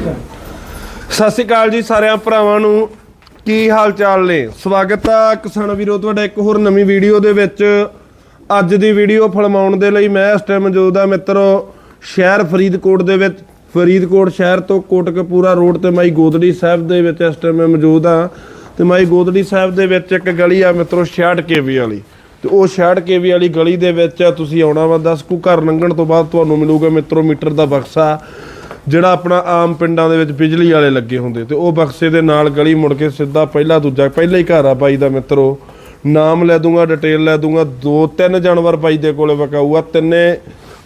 ਸਤਿ ਸ਼੍ਰੀ ਅਕਾਲ ਜੀ ਸਾਰਿਆਂ ਭਰਾਵਾਂ ਨੂੰ। ਕੀ ਹਾਲ ਚਾਲ ਨੇ? ਸਵਾਗਤ ਆ ਕਿਸਾਨ ਵੀਰੋ, ਤੁਹਾਡਾ ਇੱਕ ਹੋਰ ਨਵੀਂ ਵੀਡੀਓ ਦੇ ਵਿੱਚ। ਅੱਜ ਦੀ ਵੀਡੀਓ ਫਲਮਾਉਣ ਦੇ ਲਈ ਮੈਂ ਇਸ ਟਾਈਮ ਮੌਜੂਦ ਆ ਮਿੱਤਰੋ, ਸ਼ਹਿਰ ਫਰੀਦਕੋਟ ਦੇ ਵਿੱਚ। ਫਰੀਦਕੋਟ ਸ਼ਹਿਰ ਤੋਂ ਕੋਟਕਪੂਰਾ ਰੋਡ ਤੇ ਮਾਈ ਗੋਦੜੀ ਸਾਹਿਬ ਦੇ ਵਿੱਚ ਇਸ ਟਾਈਮ ਮੈਂ ਮੌਜੂਦ ਆ। ਤੇ ਮਾਈ ਗੋਦੜੀ ਸਾਹਿਬ ਦੇ ਵਿੱਚ ਇੱਕ ਗਲੀ ਆ ਮਿੱਤਰੋ 66 ਕੇਵੀ ਵਾਲੀ। ਤੇ ਉਹ 66 ਕੇਵੀ ਵਾਲੀ ਗਲੀ ਦੇ ਵਿੱਚ ਤੁਸੀਂ ਆਉਣਾ ਵਾ 10 ਕੁ ਘਰ ਲੰਘਣ ਤੋਂ ਬਾਅਦ ਤੁਹਾਨੂੰ ਮਿਲੂਗਾ ਮਿੱਤਰੋ ਮੀਟਰ ਦਾ ਬਕਸਾ। ਜਿਹੜਾ ਆਪਣਾ ਆਮ ਪਿੰਡਾਂ ਦੇ ਵਿੱਚ ਬਿਜਲੀ ਵਾਲੇ ਲੱਗੇ ਹੁੰਦੇ ਤੇ ਉਹ ਬਕਸੇ ਦੇ ਨਾਲ ਗਲੀ ਮੁੜ ਕੇ ਸਿੱਧਾ ਪਹਿਲਾ ਦੂਜਾ, ਪਹਿਲਾ ਹੀ ਘਰ ਆ ਬਾਈ ਦਾ ਮਿੱਤਰੋ। ਨਾਮ ਲੈ ਦੂੰਗਾ ਡਿਟੇਲ ਲੈ ਦੂੰਗਾ, ਦੋ ਤਿੰਨ ਜਾਨਵਰ ਬਾਈ ਦੇ ਕੋਲੇ ਵਕਾਊ ਤਿੰਨੇ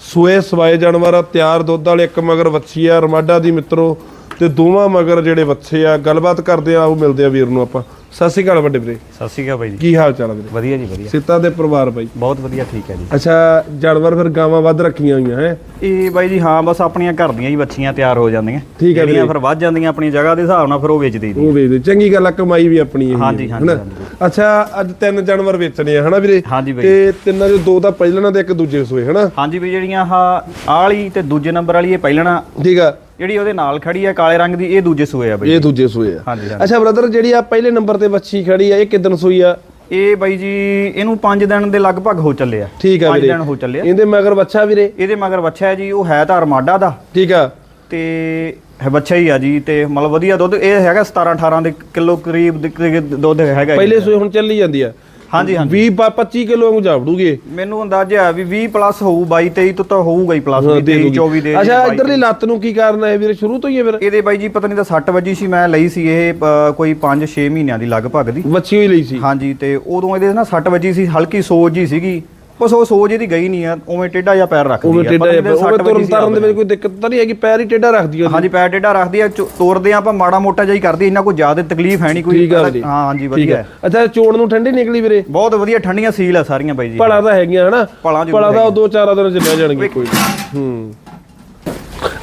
ਸੂਏ ਸਵਾਏ ਜਾਨਵਰ ਆ, ਤਿਆਰ ਦੁੱਧ ਵਾਲੇ, ਇੱਕ ਮਗਰ ਵੱਛੀ ਆ, ਰਮਾਡਾ ਦੀ ਮਿੱਤਰੋ। ਤੇ ਦੋਵਾਂ ਮਗਰ ਜਿਹੜੇ ਵੱਛੇ ਆ ਗੱਲਬਾਤ ਕਰਦੇ ਆ ਉਹ ਮਿਲਦੇ ਆ ਵੀਰ ਨੂੰ ਆਪਾਂ। ਸਤਿ ਸ਼੍ਰੀ ਅਕਾਲ ਵੱਡੇ ਵੀਰੇ। ਸਤਿ ਸ਼੍ਰੀ ਅਕਾਲ ਬਾਈ ਜੀ। ਕੀ ਹਾਲ ਚਾਲ ਆ ਵੀਰੇ? ਵਧੀਆ ਜੀ ਵਧੀਆ। ਸਿੱਤਾ ਦੇ ਪਰਿਵਾਰ ਬਾਈ। ਬਹੁਤ ਵਧੀਆ ਠੀਕ ਹੈ ਜੀ। ਅੱਛਾ ਜਾਨਵਰ ਫਿਰ ਗਾਵਾਂ ਵੱਧ ਰੱਖੀਆਂ ਹੋਈਆਂ ਹੈ? ਇਹ ਬਾਈ ਜੀ ਹਾਂ ਬਸ ਆਪਣੀਆਂ ਘਰ ਦੀਆਂ ਹੀ ਬੱਚੀਆਂ ਤਿਆਰ ਹੋ ਜਾਂਦੀਆਂ। ਠੀਕ ਹੈ ਜਿਹੜੀਆਂ। ਫਿਰ ਵੱਧ ਜਾਂਦੀਆਂ ਆਪਣੀ ਜਗ੍ਹਾ ਦੇ ਹਿਸਾਬ ਨਾਲ ਫਿਰ ਉਹ ਵੇਚ ਦਈਦੀ ਉਹ ਵੇਚਦੇ। ਚੰਗੀ ਗੱਲ ਆ ਕਮਾਈ ਵੀ ਆਪਣੀ ਇਹ ਹਾਂਜੀ, ਹਾਂਜੀ, ਅੱਛਾ ਅੱਜ ਤਿੰਨ ਜਾਨਵਰ ਵੇਚਣੇ ਆ ਹਨਾ ਵੀਰੇ? ਤੇ ਤਿੰਨਾਂ ਦੇ ਦੋ ਤਾਂ ਪਹਿਲਣਾ ਤੇ ਇੱਕ ਦੂਜੇ ਸੂਏ ਹਨਾ? ਹਾਂਜੀ ਵੀ ਜਿਹੜੀਆਂ ਆਹ ਵਾਲੀ ਤੇ ਦੂਜੇ ਨੰਬਰ ਵਾਲੀ ਇਹ ਪਹਿਲਣਾ। ਠੀਕ ਆ। ਜਿਹੜੀ ਉਹਦੇ ਨਾਲ ਖੜੀ ਹੈ ਕਾਲੇ ਰੰਗ ਦੀ ਇਹ ਦੂਜੇ ਸੂਏ ਆ ਬਾਈ। ਇਹ ਦੂਜੇ ਸੂਏ ਆ। ਹਾਂਜੀ ਹਾਂਜੀ। ਅੱਛਾ ਬ੍ਰਦਰ ਜਿਹੜੀ ਆ ਪਹਿਲੇ ਨੰਬਰ ਤੇ ਵੱਛੀ ਖੜੀ ਆ ਇਹ ਕਿਦਨ ਸੂਈ ਆ? ਇਹ ਬਾਈ ਜੀ ਇਹਨੂੰ 5 ਦਿਨ ਦੇ ਲਗਭਗ ਹੋ ਚੱਲੇ ਆ। ਠੀਕ ਆ ਪੰਜ ਵੀਰੇ। ਦਿਨ ਹੋ ਚੱਲੇ ਆ। ਇਹਦੇ ਮਗਰ ਵੱਛਾ ਵੀਰੇ? ਇਹਦੇ ਮਗਰ ਬੱਚਾ ਹੈ ਜੀ ਉਹ ਹੈ ਤਾਂ ਅਰਮਾਡਾ ਦਾ। ਠੀਕ ਆ। ਤੇ ਹੈ ਬੱਚਾ ਹੀ ਆ ਜੀ ਤੇ ਮਤਲਬ ਵਧੀਆ ਦੁੱਧ ਇਹ ਹੈਗਾ 17 18 ਦੇ ਕਿਲੋ ਕਰੀਬ ਦੇ ਦੁੱਧ ਹੈਗਾ ਜੀ। ਪਹਿਲੇ ਸੂਏ ਹੁਣ ਚੱਲੀ ਜਾਂਦੀ ਆ। ਹਾਂਜੀ ਹਾਂਜੀ। 20 ਪਾ- 25 ਕਿਲੋ ਨੂੰ ਜਾਵੜੂਗੇ ਮੈਨੂੰ ਅੰਦਾਜ਼ਾ ਹੈ ਵੀ 20 ਪਲੱਸ ਹੋਊ 22 23 ਤੋਂ ਤਾਂ ਹੋਊਗਾ ਹੀ ਪਲੱਸ 23 24 ਦੇ ਅੱਛਾ ਇਧਰਲੀ ਲੱਤ ਨੂੰ ਕੀ ਕਾਰਨ ਹੈ ਵੀਰੇ? ਸ਼ੁਰੂ ਤੋਂ ਹੀ ਹੈ ਫਿਰ। ਇਹਦੇ ਬਾਈ ਜੀ ਪਤਾ ਨਹੀਂ ਤਾਂ 60 ਵਜੇ ਸੀ ਮੈਂ ਲਈ ਸੀ ਇਹ ਕੋਈ 5 6 ਮਹੀਨਿਆਂ ਦੀ ਲਗਭਗ ਦੀ। ਵੱਛੀ ਹੋਈ ਲਈ ਸੀ। ਹਾਂਜੀ ਤੇ ਉਦੋਂ ਇਹਦੇ ਨਾ 60 ਵਜੇ ਸੀ ਹਲਕੀ ਸੋਜ ਜੀ ਸੀਗੀ। ਬਸ ਉਹ ਸੋਜ ਇਹਦੀ ਗਈ ਨਹੀਂ ਆ ਉਵੇਂ ਟੇਢਾ ਜਿਹਾ ਪੈਰ ਰੱਖਦੀ ਆ। ਨੀ ਇਹਦੇ ਉਹ 60 ਤੁਰਨ ਤਰਨ ਦੇ ਵਿੱਚ ਕੋਈ ਦਿੱਕਤ ਤਾਂ ਨਹੀਂ ਹੈਗੀ ਪੈਰ ਹੀ ਟੇਡਾ ਰੱਖਦੀ ਉਹ ਹਾਂਜੀ ਪੈਰ ਟੇਢਾ ਰੱਖਦੀ ਆ ਤੋਰਦੇ ਆ ਆਪਾਂ ਮਾੜਾ ਮੋਟਾ ਜਿਹਾ ਹੀ ਕਰਦੀ ਇੰਨਾ ਕੋਈ ਜ਼ਿਆਦਾ ਤਕਲੀਫ ਹੈ ਨਹੀਂ ਕੋਈ। ਆ। ਹਾਂ ਹਾਂਜੀ ਵਧੀਆ ਅੱਛਾ ਚੋਣ ਨੂੰ ਠੰਡੀ ਨਿਕਲੀ ਵੀਰੇ? ਬਹੁਤ ਵਧੀਆ ਠੰਡੀਆਂ ਸੀਲ ਆ ਸਾਰੀਆਂ ਬਾਈ ਜੀ। ਭਲਾ ਤਾਂ ਹੈਗੀਆਂ ਹਨਾ? ਭਲਾ ਉਹ ਦੋ ਚਾਰ ਦਿਨ ਚ ਬਹਿ ਜਾਣਗੇ ਕੋਈ। ਹੂੰ।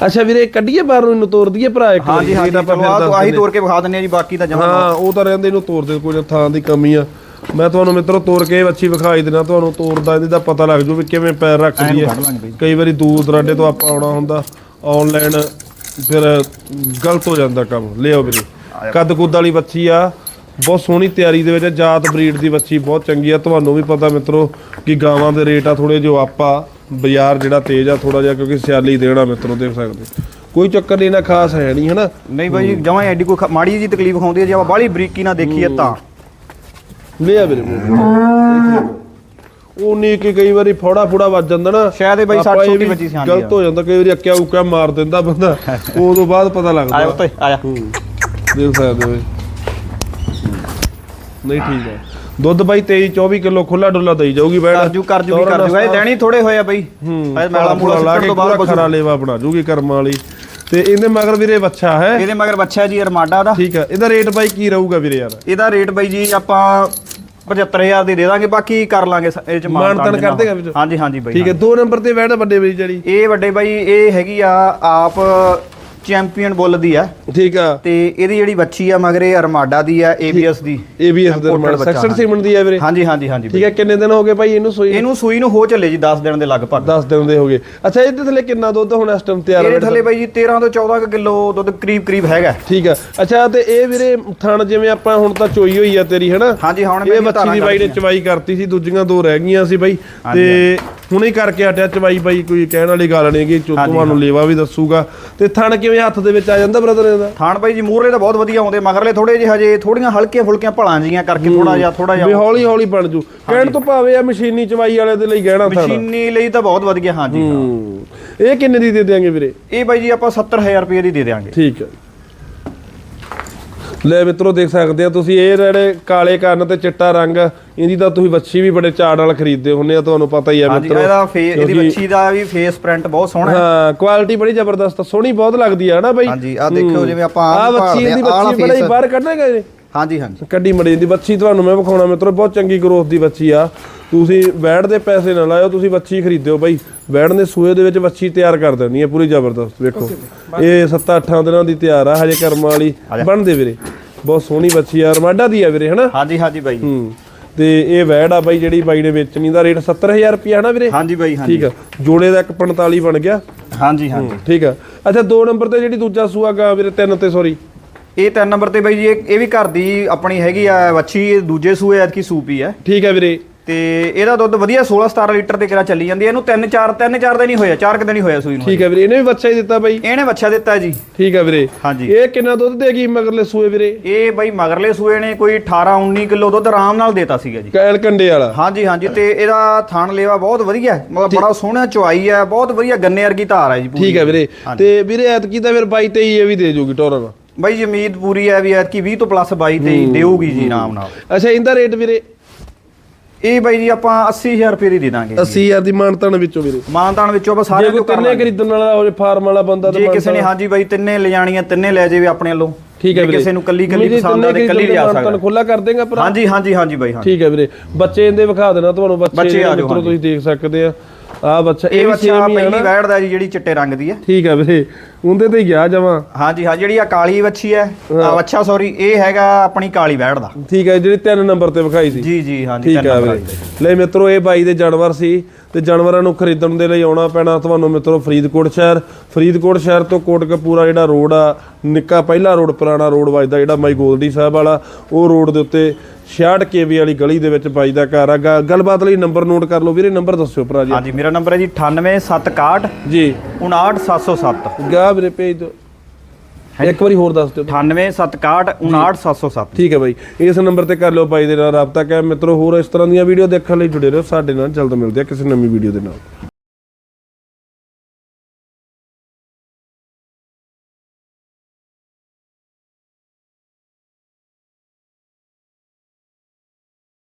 ਅੱਛਾ ਵੀਰੇ ਕੱਢੀਏ ਬਾਹਰ ਨੂੰ ਇਹਨੂੰ ਤੋਰ ਦਈਏ ਭਰਾ ਇੱਕ ਹਾਂਜੀ ਵਾਰੀ, ਹਾਂਜੀ ਆਪਾਂ ਫਿਰ ਆਹੀ। ਤੋਰ ਕੇ ਵਿਖਾ ਦਿੰਨੇ ਆ ਜੀ ਬਾਕੀ ਤਾਂ ਜਮਾ ਹਾਂ ਉਹ ਤਾਂ ਰਹਿੰਦੇ ਇਹਨੂੰ ਦੇ ਕੋਈ ਥਾਂ ਦੀ ਕਮੀ ਆ। ਮੈਂ ਤੁਹਾਨੂੰ ਮਿੱਤਰੋ ਤੋਰ ਕੇ ਵੱਛੀ ਵਿਖਾਈ ਦੇਣਾ ਤੁਹਾਨੂੰ ਤੋਰਦਾ ਇਹਦਾ ਪਤਾ ਲੱਗ ਜੂ ਵੀ ਕਿਵੇਂ ਪੈਰ ਰੱਖਦੀ ਹੈ। ਕਈ ਵਾਰੀ ਦੂਰ ਦਰਾਡੇ ਤੋਂ ਆਪਾਂ ਆਉਣਾ ਹੁੰਦਾ ਆਨਲਾਈਨ ਫਿਰ ਗਲਤ ਹੋ ਜਾਂਦਾ ਕੰਮ। ਲਿਆਓ ਵੀਰੇ। ਕੱਦ ਕੁੱਦ ਵਾਲੀ ਵੱਛੀ ਆ ਬਹੁਤ ਸੋਹਣੀ ਤਿਆਰੀ ਦੇ ਵਿੱਚ ਜਾਤ ਬਰੀਡ ਦੀ ਵੱਛੀ ਬਹੁਤ ਚੰਗੀ ਆ। ਤੁਹਾਨੂੰ ਵੀ ਪਤਾ ਮਿੱਤਰੋ ਕਿ ਗਾਵਾਂ ਦੇ ਰੇਟ ਆ ਥੋੜੇ ਜੋ ਆਪਾਂ ਬਾਜ਼ਾਰ ਜਿਹੜਾ ਤੇਜ਼ ਆ ਥੋੜਾ ਜਿਹਾ ਕਿਉਂਕਿ ਸਿਆਲੀ ਦੇਣਾ ਮਿੱਤਰੋ ਦੇਖ ਸਕਦੇ ਕੋਈ ਚੱਕਰ ਨਹੀਂ ਨਾ ਖਾਸ ਹੈ ਨਹੀਂ ਹਨਾ? ਨਹੀਂ ਬਾਈ ਜਮਾਂ ਐਡੀ ਕੋਈ ਮਾੜੀ ਜੀ ਤਕਲੀਫ ਖਾਉਂਦੀ ਹੈ ਜੇ ਆਪਾਂ ਬਾਹਲੀ ਬਰੀਕੀ ਨਾਲ ਦੇਖੀਏ ਤਾਂ। ਲਿਆ ਵੀਰੇ ਉਹ ਨਹੀਂ ਕਿ ਕਈ ਵਾਰੀ ਫੋੜਾ ਫੋੜਾ ਵੱਜ ਜਾਂਦਾ ਨਾ। ਸ਼ਾਇਦ ਇਹ ਬਾਈ ਆਪਾਂ ਸੱਟ ਇਹ ਸੁੱਟ ਵੀ ਵੱਜੀ ਸੀ, ਹਾਂਜੀ, ਗਲਤ ਹੋ ਜਾਂਦਾ ਕਈ ਵਾਰੀ ਅੱਕਿਆ ਉੱਕਿਆ ਮਾਰ ਦਿੰਦਾ ਬੰਦਾ। ਉਦੋਂ ਬਾਅਦ ਪਤਾ ਆਇਆ ਲੱਗਦਾ ਉੱਤੇ ਆਇਆ ਦੇਖ ਸਕਦੇ ਹੋ ਨਹੀਂ ਠੀਕ ਹੈ ਦੁੱਧ ਬਾਈ 23 24 ਕਿਲੋ ਖੁੱਲਾ ਡੁੱਲਾ ਦਈ ਜਾਊਗੀ ਬੈਠ। ਕਰਜੂ ਕਰਜੂ ਵੀ ਕਰਜੂ। ਇਹ ਦੇਣੀ ਥੋੜੇ ਹੋਏ ਆ ਬਾਈ। ਹੂੰ। ਮੈਲਾ ਮੂਲਾ ਲਾ ਕੇ ਪੂਰਾ ਖਰਾ ਲੇਵਾ ਬਣਾ ਜੂਗੀ ਕਰਮਾਂ ਵਾਲੀ। ਤੇ ਇਹਦੇ ਮਗਰ ਵੀਰੇ ਬੱਚਾ ਹੈ। ਇਹਦੇ ਮਗਰ ਬੱਚਾ ਜੀ ਅਰਮਾਡਾ ਦਾ। ਠੀਕ ਹੈ ਇਹਦਾ ਰੇਟ ਬਾਈ ਕੀ ਰਹੂਗਾ ਵੀਰੇ ਯਾਰ? ਇਹਦਾ ਰੇਟ ਬਾਈ ਜੀ ਆਪਾਂ 75000 ਦੀ ਦੇ ਦਾਂਗੇ ਬਾਕੀ ਕਰ ਲਾਂਗੇ ਇਹ ਚ ਮਾਣ ਤਾਣ। ਕਰ ਦੇਗਾ ਵਿੱਚ? ਹਾਂਜੀ ਹਾਂਜੀ ਬਾਈ ਠੀਕ ਹੈ ਦੋ ਨੰਬਰ ਤੇ ਬੈਠ ਵੱਡੇ ਵੀਰੇ ਜਿਹੜੀ। ਇਹ ਵੱਡੇ ਬਾਈ ਇਹ ਹੈਗੀ ਆ ਆਪ ਚੈਂਪੀਅਨ ਬੁੱਲ ਦੀ ਆ। ਠੀਕ ਆ। ਤੇ ਇਹਦੀ ਜਿਹੜੀ ਬੱਚੀ ਆ ਮਗਰ ਇਹ ਅਰਮਾਡਾ ਦੀ ਆ ABS ਦੀ। ਏਬੀਐਸ ਦੇ ਸੈਕਸ਼ਨ ਹਾਂਜੀ। ਸੀਮੈਂਟ ਦੀ ਹੈ ਵੀਰੇ? ਹਾਂਜੀ ਹਾਂਜੀ ਹਾਂਜੀ ਠੀਕ ਹੈ ਕਿੰਨੇ ਦਿਨ ਹੋ ਗਏ ਭਾਈ ਇਹਨੂੰ ਸੂਈ ਇਹਨੂੰ ਸੂਈ ਨੂੰ ਹੋ ਚੱਲੇ ਜੀ 10 ਦਿਨ ਦੇ ਲਗਭਗ। 10 ਦਿਨ ਦੇ ਹੋ ਗਏ। ਅੱਛਾ ਇਹਦੇ ਥੱਲੇ ਕਿੰਨਾ ਦੁੱਧ ਹੁਣ ਇਸ ਟਾਈਮ ਤਿਆਰ ਇਹਦੇ ਹੈ ਥੱਲੇ ਬਾਈ ਜੀ 13 ਤੋਂ 14 ਕੁ ਕਿਲੋ ਦੁੱਧ ਕਰੀਬ ਕਰੀਬ ਹੈਗਾ। ਠੀਕ ਆ। ਅੱਛਾ ਤੇ ਇਹ ਵੀਰੇ ਥਣ ਜਿਵੇਂ ਆਪਾਂ ਹੁਣ ਤਾਂ ਚੋਈ ਹੋਈ ਆ ਤੇਰੀ ਹਨਾ? ਹਾਂਜੀ ਹੁਣ ਇਹ ਬੱਚੀ ਦੀ ਬਾਈ ਨੇ। ਚਵਾਈ ਕਰਤੀ ਸੀ ਦੂਜੀਆਂ ਦੋ ਰਹਿ ਗਈਆਂ ਸੀ ਬਾਈ। ਤੇ ਹੁਣੇ ਕਰਕੇ ਹਟਿਆ ਚਵਾਈ ਬਾਈ ਕੋਈ ਕਹਿਣ ਵਾਲੀ ਗੱਲ ਨਹੀਂ ਕਿ ਚੋ ਤੁਹਾਨੂੰ ਲੇਵਾ ਵੀ ਦੱਸੂਗਾ। ਤੇ ਥਣ ਕਿਵੇਂ ਹੱਥ ਦੇ ਵਿੱਚ ਆ ਜਾਂਦਾ ਬ੍ਰਦਰ ਇਹਦਾ? ਥਾਣ ਬਾਈ ਜੀ ਮੂਰਲੇ ਤਾਂ ਬਹੁਤ ਵਧੀਆ ਆਉਂਦੇ ਮਗਰਲੇ ਥੋੜੇ ਜਿਹੇ ਹਜੇ ਥੋੜੀਆਂ ਹਲਕੀਆਂ ਫੁਲਕੀਆਂ ਭਲਾਂ ਜੀਆਂ ਕਰਕੇ ਥੋੜਾ ਜਿਹਾ ਥੋੜਾ ਵੀ ਜਿਹਾ ਹੌਲੀ ਹੌਲੀ ਬਣ ਜੂ। ਕਹਿਣ ਤੋਂ ਭਾਵੇਂ ਆ ਮਸ਼ੀਨੀ ਚਵਾਈ ਵਾਲੇ ਦੇ ਲਈ ਗਹਿਣਾ ਥਣ। ਮਸ਼ੀਨੀ ਲਈ ਤਾਂ ਬਹੁਤ ਵਧੀਆ ਹਾਂਜੀ ਇਹ ਕਿੰਨੇ ਦੀ ਦੇ ਦਿਆਂਗੇ ਵੀਰੇ? ਇਹ ਬਾਈ ਜੀ ਆਪਾਂ 70000 ਰੁਪਏ ਦੀ ਦੇ ਦੇਵਾਂਗੇ ਠੀਕ ਹੈ। ਲੈ ਮਿੱਤਰੋ ਦੇਖ ਸਕਦੇ ਆ ਤੁਸੀਂ ਇਹ ਜਿਹੜੇ ਕਾਲੇ ਕੰਨ ਤੇ ਚਿੱਟਾ ਰੰਗ ਇਹਦੀ ਤਾਂ ਤੁਸੀਂ ਵੱਛੀ ਵੀ ਬੜੇ ਚਾੜ ਨਾਲ ਖਰੀਦਦੇ ਹੁੰਦੇ ਆ ਤੁਹਾਨੂੰ ਪਤਾ ਹੀ ਆ ਹਾਂਜੀ ਮਿੱਤਰੋ। ਇਹਦਾ ਫੇਸ ਇਹਦੀ ਬੱਚੀ ਦਾ ਵੀ ਫੇਸ ਪ੍ਰਿੰਟ ਬਹੁਤ ਸੋਹਣਾ ਹੈ। ਹਾਂ ਕੁਆਲਿਟੀ ਬੜੀ ਜ਼ਬਰਦਸਤ ਆ, ਸੋਹਣੀ ਬਹੁਤ ਲੱਗਦੀ ਆ ਨਾ ਬਾਈ? ਹਾਂਜੀ, ਆਹ ਦੇਖਿਓ ਹੂੰ। ਜਿਵੇਂ ਆਪਾਂ ਵੱਛੀ ਆ, ਆਹ ਵਾਲਾ ਬੱਚੀ ਬੜੀ। ਬਾਹਰ ਕੱਢਣਗੇ ਜੀ ਹਾਂਜੀ ਹਾਂਜੀ। ਕੱਢੀ ਮੜੀ ਦੀ ਬੱਚੀ ਤੁਹਾਨੂੰ ਮੈਂ ਵਿਖਾਉਣਾ ਮਿੱਤਰੋ ਬਹੁਤ ਚੰਗੀ ਗਰੋਥ ਦੀ ਬੱਚੀ ਆ। ਤੁਸੀਂ ਵੈੜ ਦੇ ਪੈਸੇ ਨਾ ਲਾਇਓ ਤੁਸੀਂ ਬੱਚੀ ਖਰੀਦਿਓ ਬਾਈ। ਵੈੜ ਨੇ ਸੂਏ ਦੇ ਵਿੱਚ ਬੱਚੀ ਤਿਆਰ ਕਰ ਦੇਣੀ ਹੈ ਪੂਰੀ ਜ਼ਬਰਦਸਤ ਵੇਖੋ। ਇਹ 7-8 ਦਿਨਾਂ ਦੀ ਤਿਆਰ ਆ ਹਜੇ ਕਰਮਾਂ ਵਾਲੀ ਬਣਦੇ ਵੀਰੇ। ਬਹੁਤ ਸੋਹਣੀ ਬੱਚੀ ਆ ਰਮਾਡਾ ਦੀ ਆ ਵੀਰੇ ਹਨਾ? ਹਾਂਜੀ ਹਾਂਜੀ ਬਾਈ। ਹੂੰ। ਤੇ ਇਹ ਵੈੜ ਆ ਬਾਈ ਜਿਹੜੀ ਬਾਈ ਨੇ ਵੇਚਣੀ ਦਾ ਰੇਟ 70000 ਰੁਪਿਆ ਹਨਾ ਵੀਰੇ? ਹਾਂਜੀ ਬਾਈ ਹਾਂਜੀ। ਠੀਕ ਆ। ਜੋੜੇ ਦਾ ਇੱਕ 45 ਬਣ ਗਿਆ। ਹਾਂਜੀ ਹਾਂਜੀ। ਠੀਕ ਆ। ਅੱਛਾ ਦੋ ਨੰਬਰ ਤੇ ਜਿਹੜੀ ਦੂਜਾ ਸੂਆ ਗਾ ਵੀਰੇ ਤਿੰਨ ਤੇ ਸੌਰੀ ਇਹ ਤਿੰਨ ਨੰਬਰ ਤੇ ਬਾਈ ਜੀ ਇਹ ਇਹ ਵੀ ਘਰ ਦੀ ਆਪਣੀ ਹੈਗੀ ਆ ਵੱਛੀ ਇਹ ਦੂਜੇ ਸੂਏ ਐਤਕੀ ਸੂਪੀ ਹੈ ਠੀਕ ਹੈ ਵੀਰੇ। ਤੇ ਇਹਦਾ ਦੁੱਧ ਵਧੀਆ 16 17 ਲੀਟਰ ਤੇ ਕਿਰਾ ਚੱਲੀ ਜਾਂਦੀ ਹੈ ਇਹਨੂੰ 3 4 3 4 ਦਿਨ ਹੀ ਹੋਇਆ 4 ਦਿਨ ਹੀ ਹੋਇਆ ਸੂਈ ਨੂੰ ਠੀਕ ਹੈ ਵੀਰੇ ਇਹਨੇ ਵੀ ਬੱਚਾ ਹੀ ਦਿੱਤਾ ਬਾਈ। ਇਹਨੇ ਬੱਚਾ ਦਿੱਤਾ ਜੀ। ਠੀਕ ਹੈ ਵੀਰੇ। ਹਾਂਜੀ। ਇਹ ਕਿੰਨਾ ਦੁੱਧ ਦੇਗੀ ਮਗਰਲੇ ਸੂਏ ਵੀਰੇ? ਇਹ ਬਾਈ ਮਗਰਲੇ ਸੂਏ ਨੇ ਕੋਈ 18 19 ਕਿਲੋ ਦੁੱਧ ਆਰਾਮ ਨਾਲ ਦੇਤਾ ਸੀਗਾ ਜੀ। ਕੈਲ ਕੰਡੇ ਵਾਲਾ। ਹਾਂਜੀ ਹਾਂਜੀ ਤੇ ਇਹਦਾ ਥਣ ਲੇਵਾ ਬਹੁਤ ਵਧੀਆ। ਮਤਲਬ ਬੜਾ ਸੋਹਣਾ ਚੁਆਈ ਹੈ ਬਹੁਤ ਵਧੀਆ ਗੰਨੇ ਵਰਗੀ ਧਾਰ ਹੈ ਜੀ ਪੂਰੀ। ਠੀਕ ਹੈ ਵੀਰੇ। ਤੇ ਵੀਰੇ ਐਤਕੀ ਤਾਂ ਫਿਰ 22 23 ਇਹ ਵੀ ਦੇ ਜੂਗੀ ਟੋਰਨ ਬਾਈ ਜੀ ਉਮੀਦ ਪੂਰੀ ਹੈ ਵੀ ਐਤਕੀ 20 ਤੋਂ ਪਲੱਸ 22 ਤੇ ਹੀ। ਦੇਊਗੀ ਜੀ ਆਰਾਮ ਨਾਲ। ਅੱਛਾ ਇਹਦਾ ਰੇਟ ਵੀਰੇ? ਇਹ ਬਾਈ ਜੀ ਆਪਾਂ 80000 ਰੁਪਏ ਦੀ ਦੇ ਦਾਂਗੇ 80000 ਦੀ ਮਾਨਤਾਨ ਵਿੱਚੋਂ ਵੀਰੇ। ਮਾਨਤਾਨ ਵਿੱਚੋਂ ਆਪਾਂ ਜੇ ਸਾਰੇ ਕੋਈ ਕਰ ਤਿੰਨੇ। ਖਰੀਦਣ ਵਾਲਾ ਹੋਵੇ ਫਾਰਮ ਵਾਲਾ ਬੰਦਾ ਤਾਂ ਜੇ ਕਿਸੇ ਨੇ ਹਾਂਜੀ ਬਾਈ ਤਿੰਨੇ ਲੈ ਜਾਣੀਆਂ ਤਿੰਨੇ ਲੈ ਜਾਵੇ ਆਪਣੇ ਵੱਲੋਂ। ਠੀਕ ਹੈ ਜੇ ਵੀਰੇ। ਕਿਸੇ ਨੂੰ ਕੱਲੀ ਕੱਲੀ ਜੇ ਪਸੰਦ ਆ ਤੇ ਕੱਲੀ ਲਿਆ ਮਾਨਤਾਨ ਸਕਦਾ। ਖੁੱਲਾ ਕਰ ਦੇਗਾ ਭਰਾ। ਹਾਂਜੀ ਹਾਂਜੀ ਹਾਂਜੀ ਬਾਈ ਹਾਂ ਠੀਕ ਹੈ ਵੀਰੇ। ਬੱਚੇ ਇਹਦੇ ਵਿਖਾ ਦੇਣਾ ਤੁਹਾਨੂੰ ਬੱਚੇ ਮਿੱਤਰੋ। ਤੁਸੀਂ ਦੇਖ ਸਕਦੇ ਆ। ਆ ਬੱਚਾ ਇਹ ਬੱਚਾ ਪਹਿਲੀ। ਵੈੜ ਦਾ ਜੀ ਜਿਹੜੀ ਚਿੱਟੇ ਰੰਗ ਦੀ ਹੈ। ਠੀਕ ਹੈ ਵੀਰੇ। ਉਹਦੇ ਤੇ ਗਿਆ ਜਮਾ। ਹਾਂਜੀ ਹਾਂ ਜਿਹੜੀ ਆ ਕਾਲੀ ਵੱਛੀ ਹੈ ਆ ਅੱਛਾ ਸੌਰੀ ਇਹ ਹੈਗਾ ਆਪਣੀ ਕਾਲੀ ਵੈੜ ਦਾ। ਠੀਕ ਹੈ ਜਿਹੜੀ ਤਿੰਨ ਨੰਬਰ ਤੇ ਵਿਖਾਈ ਸੀ। ਜੀ ਜੀ ਹਾਂਜੀ ਠੀਕ ਤਿੰਨ ਹੈ ਵੀਰੇ। ਲੈ ਮਿੱਤਰੋ ਇਹ ਬਾਈ ਦੇ ਜਾਨਵਰ ਸੀ ਤੇ ਜਾਨਵਰਾਂ ਨੂੰ ਖਰੀਦਣ ਦੇ ਲਈ ਆਉਣਾ ਪੈਣਾ ਤੁਹਾਨੂੰ ਮਿੱਤਰੋ ਫਰੀਦਕੋਟ ਸ਼ਹਿਰ। ਫਰੀਦਕੋਟ ਸ਼ਹਿਰ ਤੋਂ ਕੋਟਕਪੂਰਾ ਜਿਹੜਾ ਰੋਡ ਆ ਨਿੱਕਾ ਪਹਿਲਾ ਰੋਡ ਪੁਰਾਣਾ ਰੋਡ ਵੱਜਦਾ ਜਿਹੜਾ ਮਾਈ ਗੋਲਡੀ ਸਾਹਿਬ ਵਾਲਾ ਉਹ ਰੋਡ ਦੇ ਉੱਤੇ 66 ਕੇਵੀ ਵਾਲੀ ਗਲੀ ਦੇ ਵਿੱਚ ਬਾਈ ਦਾ ਘਰ ਆ। ਗੱਲਬਾਤ ਲਈ ਨੰਬਰ ਨੋਟ ਕਰ ਲਓ ਵੀਰੇ ਨੰਬਰ ਦੱਸਿਓ ਭਰਾ ਜੀ। ਹਾਂਜੀ ਮੇਰਾ ਨੰਬਰ ਹੈ ਜੀ 98761 ਜੀ। 59707 ਗਾ ਵੀਰੇ ਭੇਜ ਦਿਓ। ਇੱਕ ਵਾਰੀ ਹੋਰ ਦੱਸ ਦਿਓ। 98761 59707 ਠੀਕ ਹੈ ਬਾਈ। ਇਸ ਨੰਬਰ ਤੇ ਕਰ ਲਿਓ ਬਾਈ ਦੇ ਨਾਲ ਰਾਬਤਾ ਕਰ ਮਿੱਤਰੋ ਹੋਰ ਇਸ ਤਰ੍ਹਾਂ ਦੀਆਂ ਵੀਡੀਓ ਦੇਖਣ ਲਈ ਜੁੜੇ ਰਹੋ। ਸਾਡੇ ਨਾਲ ਜਲਦ ਮਿਲਦੇ ਆ ਕਿਸੇ ਨਵੀਂ ਵੀਡੀਓ ਦੇ ਨਾਲ।